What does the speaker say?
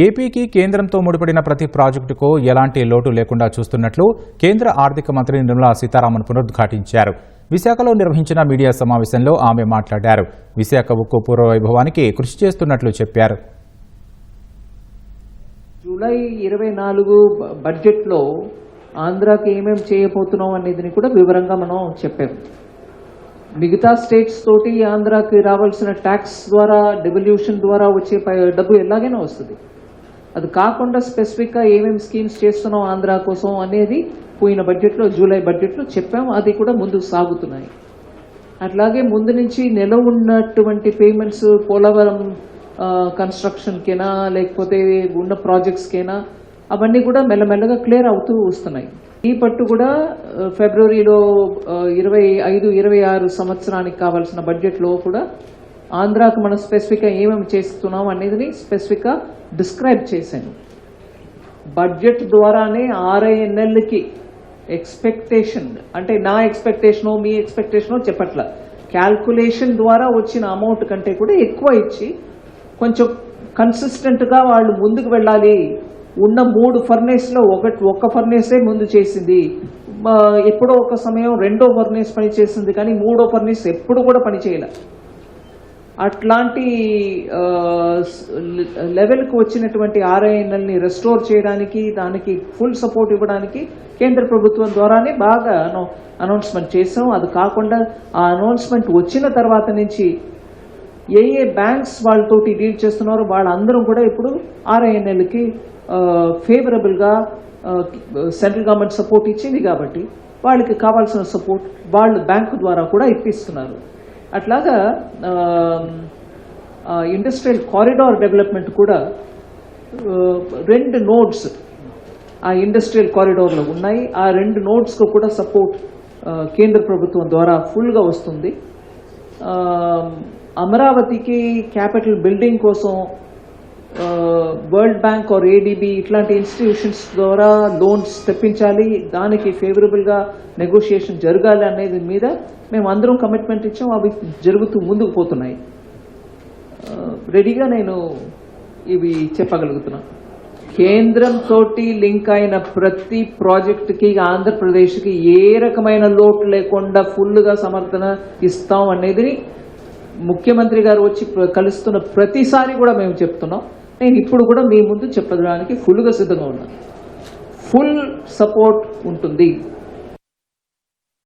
ఏపీకి కేంద్రంతో ముడిపడిన ప్రతి ప్రాజెక్టుకు ఎలాంటి లోటు లేకుండా చూస్తున్నట్లు కేంద్ర ఆర్థిక మంత్రి నిర్మలా సీతారామన్ పునరుద్ఘాటించారు. విశాఖలో నిర్వహించిన మీడియా సమావేశంలో ఆమె మాట్లాడారు. విశాఖ ఉక్కు పూర్వ వైభవానికి కృషి చేస్తున్నట్లు చెప్పారు. జూలై ఇరవై నాలుగు బ- బడ్జెట్లో ఆంధ్రాకి ఏమేం చేయబోతున్నాం అనేది కూడా వివరంగా మనం చెప్పాము. మిగతా స్టేట్స్ తోటి ఆంధ్రాకి రావాల్సిన ట్యాక్స్ ద్వారా డెవల్యూషన్ ద్వారా వచ్చే డబ్బు ఎలాగైనా వస్తుంది. అది కాకుండా స్పెసిఫిక్గా ఏమేమి స్కీమ్స్ చేస్తున్నాం ఆంధ్ర కోసం అనేది పోయిన బడ్జెట్లో జూలై బడ్జెట్లో చెప్పాం అది కూడా ముందుకు సాగుతున్నాయి. అట్లాగే ముందు నుంచి నెల ఉన్నటువంటి పేమెంట్స్ పోలవరం కన్స్ట్రక్షన్కేనా లేకపోతే ఉన్న ప్రాజెక్ట్స్కేనా అవన్నీ కూడా మెల్లమెల్లగా క్లియర్ అవుతూ వస్తున్నాయి. ఈ పట్టు కూడా ఫిబ్రవరిలో ఇరవై ఐదు ఇరవై ఆరు సంవత్సరానికి కావాల్సిన బడ్జెట్లో కూడా ఆంధ్రాకు మనం స్పెసిఫిక్గా ఏమేమి చేస్తున్నాం అనేది స్పెసిఫిక్గా డిస్క్రైబ్ చేశాను. బడ్జెట్ ద్వారానే ఆర్ఐఎన్ఎల్కి ఎక్స్పెక్టేషన్ అంటే నా ఎక్స్పెక్టేషనో మీ ఎక్స్పెక్టేషనో చెప్పట్ల. క్యాల్కులేషన్ ద్వారా వచ్చిన అమౌంట్ కంటే కూడా ఎక్కువ ఇచ్చి కొంచెం కన్సిస్టెంట్గా వాళ్ళు ముందుకు వెళ్ళాలి. ఉన్న మూడు ఫర్నేస్లో ఒకటి ఒక్క ఫర్నేసే ముందు చేసింది. ఎప్పుడో ఒక సమయం రెండో ఫర్నేస్ పని చేసింది కానీ మూడో ఫర్నేస్ ఎప్పుడు కూడా పనిచేయలే. అట్లాంటి లెవెల్కు లెవెల్కి వచ్చినటువంటి ఆర్ఐఎన్ఎల్ని రెస్టోర్ చేయడానికి దానికి ఫుల్ సపోర్ట్ ఇవ్వడానికి కేంద్ర ప్రభుత్వం ద్వారానే బాగా అనౌన్స్మెంట్ చేసాం అది కాకుండా ఆ అనౌన్స్మెంట్ వచ్చిన తర్వాత నుంచి ఏ ఏ బ్యాంక్స్ వాళ్ళతోటి డీల్ చేస్తున్నారో వాళ్ళందరం కూడా ఇప్పుడు ఆర్ఐఎన్ఎల్కి ఫేవరబుల్గా సెంట్రల్ గవర్నమెంట్ సపోర్ట్ ఇచ్చింది కాబట్టి వాళ్ళకి కావాల్సిన సపోర్ట్ వాళ్ళు బ్యాంకు ద్వారా కూడా ఇప్పిస్తున్నారు. అట్లాగా ఇండస్ట్రియల్ కారిడార్ డెవలప్మెంట్ కూడా రెండు నోడ్స్ ఆ ఇండస్ట్రియల్ కారిడార్లో ఉన్నాయి. ఆ రెండు నోడ్స్కు కూడా సపోర్ట్ కేంద్ర ప్రభుత్వం ద్వారా ఫుల్గా వస్తుంది. అమరావతికి క్యాపిటల్ బిల్డింగ్ కోసం వరల్డ్ బ్యాంక్ ఆర్ ఏడిబి ఇట్లాంటి ఇన్స్టిట్యూషన్స్ ద్వారా లోన్స్ తెప్పించాలి. దానికి ఫేవరబుల్గా నెగోషియేషన్ జరగాలి అనేది మీద మేము అందరం కమిట్మెంట్ ఇచ్చాం. అవి జరుగుతూ ముందుకు పోతున్నాయి. రెడీగా నేను ఇవి చెప్పగలుగుతున్నాను కేంద్రంతో లింక్ అయిన ప్రతి ప్రాజెక్టుకి ఆంధ్రప్రదేశ్కి ఏ రకమైన లోటు లేకుండా ఫుల్గా సమర్థన ఇస్తాం అనేది ముఖ్యమంత్రి గారు వచ్చి కలుస్తున్న ప్రతిసారి కూడా మేము చెప్తున్నాం. నేను ఇప్పుడు కూడా మీ ముందు చెప్పడానికి ఫుల్గా సిద్ధంగా ఉన్నాను ఫుల్ సపోర్ట్ ఉంటుంది.